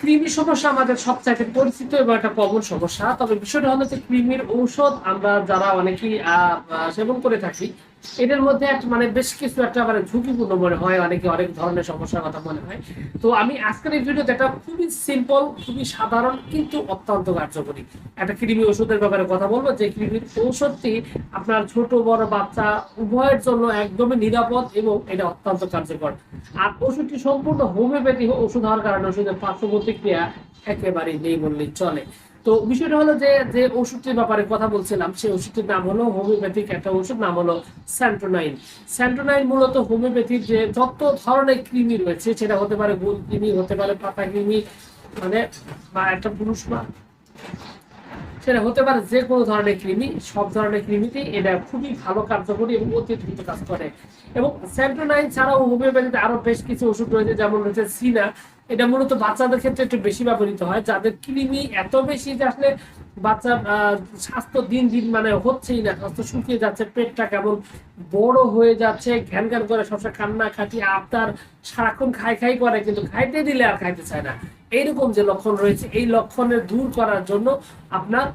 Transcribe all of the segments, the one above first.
কৃমি সমস্যা আমাদের সবচাইতে পরিচিত এবং একটা কমন সমস্যা। তবে বিষয়টা হলো যে কৃমির ঔষধ আমরা যারা অনেকেই সেবন করে থাকি এদের মধ্যে একটা মানে বেশ কিছু একটা মানে ঝুঁকিপূর্ণ মনে হয়, অনেকে অনেক ধরনের সমস্যার কথা মনে হয়। তো আমি আজকের এই ভিডিওতে একটা খুবই সিম্পল খুবই সাধারণ কিন্তু অত্যন্ত কার্যকরী একটা কৃমি ওষুধের ব্যাপারে কথা বলব। যে কৃমির ঔষধটি আপনার ছোট, বড় বাচ্চা উভয়ের জন্য একদমই নিরাপদ এবং এটা অত্যন্ত কার্যকর। আর ওষুধটি সম্পূর্ণ হোমিওপ্যাথি ওষুধ হওয়ার কারণে ওষুধের পার্শ্ব প্রতিক্রিয়া একেবারেই নেই বললেই চলে। তো বিষয়টা হলো যে যে ওষুধটির ব্যাপারে কথা বলছিলাম, সেই ওষুধটির নাম হলো হোমিওপ্যাথিক একটা ওষুধ, নাম হলো স্যান্টোনাইন। স্যান্টোনাইন মূলত হোমিওপ্যাথির যে যত ধরনের কৃমি রয়েছে, সেটা হতে পারে গোল কৃমি, হতে পারে পাতা কৃমি মানে বা একটা পুরুষ বা সেটা হতে পারে যে কোনো ধরনের কৃমি, সব ধরনের কৃমিতেই এটা খুবই ভালো কার্যকরী এবং অতি দ্রুত কাজ করে। এবং স্যান্টোনাইন ছাড়াও হোমিওপ্যাথিতে আরও বেশ কিছু ওষুধ রয়েছে, যেমন রয়েছে সিনা এটা মূলত বাচ্চাদের ক্ষেত্রে একটু বেশি ব্যবহৃত হয়। যাদের কৃমি এত বেশি যে আসলে বাচ্চার স্বাস্থ্য দিন দিন মানে হচ্ছেই না, স্বাস্থ্য শুকিয়ে যাচ্ছে, পেটটা কেমন বড় হয়ে যাচ্ছে, ঘ্যান ঘ্যান করে সবসময় কান্না, খাটি, আবদার, সারাক্ষণ খাই খাই করে, কিন্তু খাইতে দিলে আর খাইতে চায় না। এইরকম যে লক্ষণ রয়েছে, এই লক্ষণের দূর করার জন্য আপনার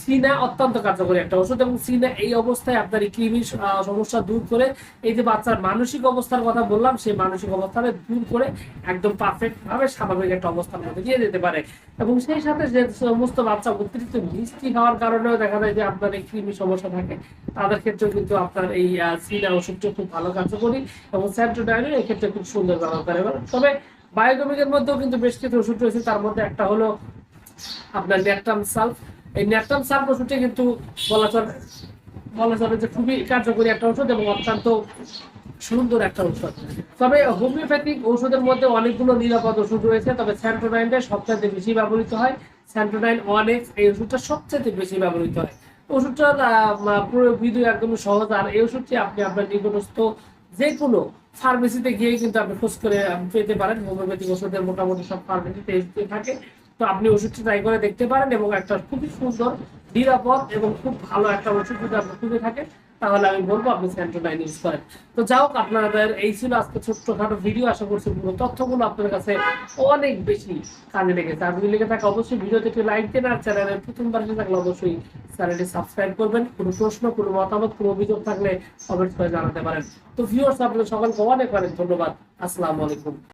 সিনা অত্যন্ত কার্যকরী একটা ওষুধ এবং সিনা এই অবস্থায় আপনার কৃমি সমস্যা দূর করে এই যে বাচ্চার মানসিক অবস্থার কথা বললাম, সেই মানসিক অবস্থাকে দূর করে একদম পারফেক্ট ভাবে স্বাভাবিক একটা অবস্থার মধ্যে দিয়ে যেতে পারে। এবং সেই সাথে যে সমস্ত বাচ্চা অতিরিক্ত মিষ্টি হওয়ার কারণেও দেখা যায় যে আপনার এই কৃমি সমস্যা থাকে, তাদের ক্ষেত্রেও কিন্তু আপনার এই সিনা ওষুধটা খুব ভালো কার্যকরী এবং স্যান্টোডাইনের এক্ষেত্রে খুব সুন্দর ব্যবহার করে তবে বায়োকেমিকের মধ্যেও কিন্তু বেশ কিছু ওষুধ রয়েছে। তার মধ্যে একটা হলো আপনার ন্যাট্রাম সালফ এই ন্যাট্রাম সালফ ওষুধটা কিন্তু বলা চলে বলা চলে যে খুবই কার্যকরী একটা ওষুধ এবং অত্যন্ত সুন্দর একটা ঔষধ তবে হোমিওপ্যাথিক ওষুধের মধ্যে অনেকগুলো নিরাপদ ওষুধ রয়েছে তবে স্যান্টোনাইনটা সবচেয়ে বেশি ব্যবহৃত হয়। স্যান্টোনাইন ওয়ান এক্স এই ওষুধটা সবচেয়ে বেশি ব্যবহৃত হয়। ওষুধটার আহ, মা- পুরো ভিডিও একদম সহজ। আর এই ওষুধটি আপনি আপনার নিকটস্থ যে কোনো ফার্মেসিতে গিয়ে কিন্তু আপনি খোঁজ করে পেতে পারেন। হোমিওপ্যাথিক ওষুধের মোটামুটি সব ফার্মেসিতে থাকে। তো আপনি ওষুধটি ট্রাই করে দেখতে পারেন এবং একটা খুবই সুন্দর, নিরাপদ এবং খুব ভালো একটা ওষুধ যদি আপনি খুঁজে থাকে তাহলে আমি বলব আপনি স্যান্টোনাইন ইউজ করেন। তো যাই হোক, আপনাদের এই ছিল আজকে ছোট্টখাটো ভিডিও আশা করছি পুরো তথ্যগুলো আপনাদের কাছে অনেক বেশি কাজে লেগেছে। যদি লেগে থাকে, অবশ্যই ভিডিওতে একটু লাইক দেন আর চ্যানেলের প্রথমবার এসে থাকলে অবশ্যই চ্যানেলটি সাবস্ক্রাইব করবেন। কোনো প্রশ্ন, কোনো মতামত, কোনো অভিযোগ থাকলে কমেন্ট করে জানাতে পারেন। তো ভিউয়ার্স আপনাদের সকলকে অনেক অনেক ধন্যবাদ। আসসালামু আলাইকুম।